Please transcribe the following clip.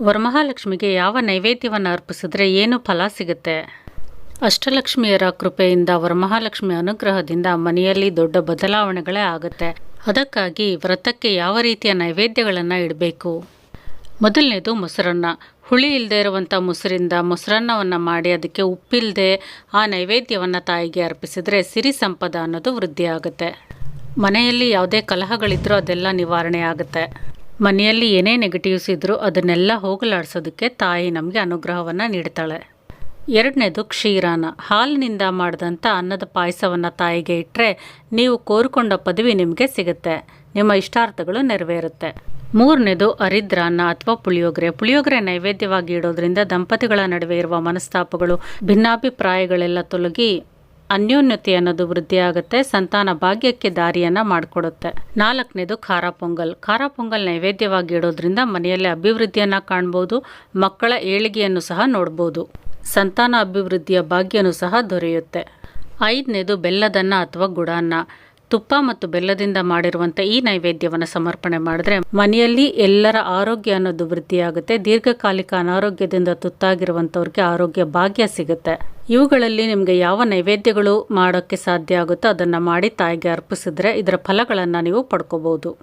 ವರಮಹಾಲಕ್ಷ್ಮಿಗೆ ಯಾವ ನೈವೇದ್ಯವನ್ನು ಅರ್ಪಿಸಿದ್ರೆ ಏನು ಫಲ ಸಿಗುತ್ತೆ? ಅಷ್ಟಲಕ್ಷ್ಮಿಯರ ಕೃಪೆಯಿಂದ ವರಮಹಾಲಕ್ಷ್ಮಿ ಅನುಗ್ರಹದಿಂದ ಮನೆಯಲ್ಲಿ ದೊಡ್ಡ ಬದಲಾವಣೆಗಳೇ ಆಗುತ್ತೆ. ಅದಕ್ಕಾಗಿ ವ್ರತಕ್ಕೆ ಯಾವ ರೀತಿಯ ನೈವೇದ್ಯಗಳನ್ನು ಇಡಬೇಕು? ಮೊದಲನೇದು ಮೊಸರನ್ನ. ಹುಳಿ ಇಲ್ಲದೆ ಇರುವಂಥ ಮೊಸರಿಂದ ಮೊಸರನ್ನವನ್ನು ಮಾಡಿ ಅದಕ್ಕೆ ಉಪ್ಪಿಲ್ಲದೆ ಆ ನೈವೇದ್ಯವನ್ನು ತಾಯಿಗೆ ಅರ್ಪಿಸಿದರೆ ಸಿರಿ ಸಂಪದ ಅನ್ನೋದು ವೃದ್ಧಿಯಾಗುತ್ತೆ. ಮನೆಯಲ್ಲಿ ಯಾವುದೇ ಕಲಹಗಳಿದ್ದರೂ ಅದೆಲ್ಲ ನಿವಾರಣೆ ಆಗುತ್ತೆ. ಮನೆಯಲ್ಲಿ ಏನೇ ನೆಗೆಟಿವ್ಸ್ ಇದ್ದರೂ ಅದನ್ನೆಲ್ಲ ಹೋಗಲಾಡಿಸೋದಕ್ಕೆ ತಾಯಿ ನಮಗೆ ಅನುಗ್ರಹವನ್ನು ನೀಡ್ತಾಳೆ. ಎರಡನೇದು ಕ್ಷೀರಾನ ಹಾಲಿನಿಂದ ಮಾಡಿದಂಥ ಅನ್ನದ ಪಾಯಸವನ್ನು ತಾಯಿಗೆ ಇಟ್ಟರೆ ನೀವು ಕೋರಿಕೊಂಡ ಪದವಿ ನಿಮಗೆ ಸಿಗುತ್ತೆ. ನಿಮ್ಮ ಇಷ್ಟಾರ್ಥಗಳು ನೆರವೇರುತ್ತೆ. ಮೂರನೇದು ಅರಿದ್ರಾನ್ನ ಅಥವಾ ಪುಳಿಯೋಗರೆ. ಪುಳಿಯೋಗರೆ ನೈವೇದ್ಯವಾಗಿ ಇಡೋದ್ರಿಂದ ದಂಪತಿಗಳ ನಡುವೆ ಇರುವ ಮನಸ್ತಾಪಗಳು, ಭಿನ್ನಾಭಿಪ್ರಾಯಗಳೆಲ್ಲ ತೊಲಗಿ ಅನ್ಯೋನ್ಯತೆ ಅನ್ನೋದು ವೃದ್ಧಿಯಾಗುತ್ತೆ, ಸಂತಾನ ಭಾಗ್ಯಕ್ಕೆ ದಾರಿಯನ್ನು ಮಾಡಿಕೊಡುತ್ತೆ. ನಾಲ್ಕನೇದು ಖಾರ ಪೊಂಗಲ್. ಖಾರ ಪೊಂಗಲ್ ನೈವೇದ್ಯವಾಗಿ ಇಡೋದ್ರಿಂದ ಮನೆಯಲ್ಲಿ ಅಭಿವೃದ್ಧಿಯನ್ನು ಕಾಣ್ಬೋದು, ಮಕ್ಕಳ ಏಳಿಗೆಯನ್ನು ಸಹ ನೋಡ್ಬೋದು. ಸಂತಾನ ಅಭಿವೃದ್ಧಿಯ ಭಾಗ್ಯನೂ ಸಹ ದೊರೆಯುತ್ತೆ. ಐದನೇದು ಬೆಲ್ಲದನ್ನ ಅಥವಾ ಗುಡಾನ್ನ. ತುಪ್ಪ ಮತ್ತು ಬೆಲ್ಲದಿಂದ ಮಾಡಿರುವಂಥ ಈ ನೈವೇದ್ಯವನ್ನು ಸಮರ್ಪಣೆ ಮಾಡಿದ್ರೆ ಮನೆಯಲ್ಲಿ ಎಲ್ಲರ ಆರೋಗ್ಯ ಅನ್ನೋದು ವೃದ್ಧಿಯಾಗುತ್ತೆ. ದೀರ್ಘಕಾಲಿಕ ಅನಾರೋಗ್ಯದಿಂದ ತುತ್ತಾಗಿರುವಂಥವ್ರಿಗೆ ಆರೋಗ್ಯ ಭಾಗ್ಯ ಸಿಗುತ್ತೆ. ಇವುಗಳಲ್ಲಿ ನಿಮಗೆ ಯಾವ ನೈವೇದ್ಯಗಳು ಮಾಡೋಕ್ಕೆ ಸಾಧ್ಯ ಆಗುತ್ತೋ ಅದನ್ನು ಮಾಡಿ ತಾಯಿಗೆ ಅರ್ಪಿಸಿದ್ರೆ ಇದರ ಫಲಗಳನ್ನು ನೀವು ಪಡ್ಕೋಬಹುದು.